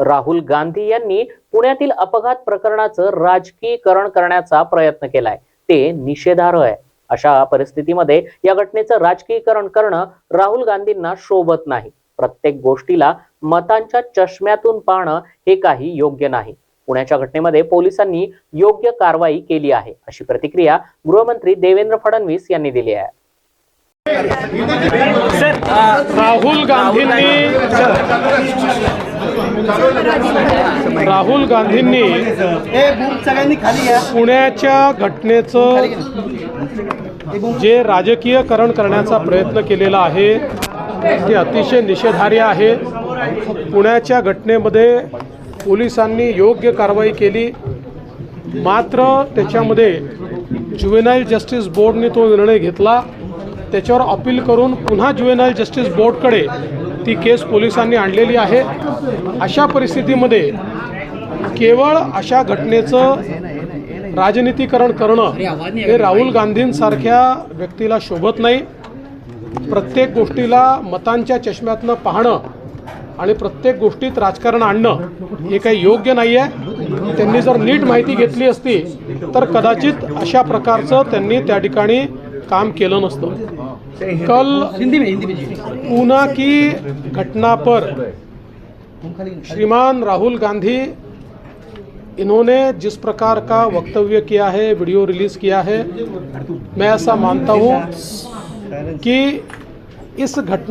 राहुल गांधी यांनी पुण्यातील अपघात प्रकरणाचं राजकीयकरण करण्याचा प्रयत्न केलाय. ते निषेधार्ह आहे. अशा परिस्थितीमध्ये या घटनेचं राजकीयकरण करणं राहुल गांधींना शोभत नाही. प्रत्येक गोष्टीला मतांच्या चष्म्यातून पाहणं हे काही योग्य नाही. पुण्याच्या घटनेमध्ये पोलिसांनी योग्य कारवाई केली आहे अशी प्रतिक्रिया गृहमंत्री देवेंद्र फडणवीस यांनी दिली आहे. राहुल गांधींनी राहुल गांधींनी पुण्याच्या घटनेचं जे राजकीयकरण करण्याचा प्रयत्न केलेला आहे ते अतिशय निषेधार्ह आहे. पुण्याच्या घटनेमध्ये पोलिसांनी योग्य कारवाई केली. मात्र त्याच्यामध्ये ज्युएनाईल जस्टिस बोर्डने तो निर्णय घेतला. त्याच्यावर अपील करून पुन्हा ज्युएनाईल जस्टिस बोर्डकडे ती केस पोलिसांनी आणलेली आहे. अशा परिस्थितीमध्ये केवळ अशा घटनेचं राजनीतीकरण करणं हे राहुल गांधींसारख्या व्यक्तीला शोभत नाही. प्रत्येक गोष्टीला मतांच्या चष्म्यातनं पाहणं आणि प्रत्येक गोष्टीत राजकारण आणणं हे काही योग्य नाही आहे त्यांनी जर नीट माहिती घेतली असती तर कदाचित अशा प्रकारचं त्यांनी त्या ठिकाणी काम केलं नसतं. कल हिंदी में ऊना की घटना पर श्रीमान राहुल गांधी इन्होंने जिस प्रकार का वक्तव्य किया है, वीडियो रिलीज़ किया है, मैं ऐसा मानता हूँ कि इस घटना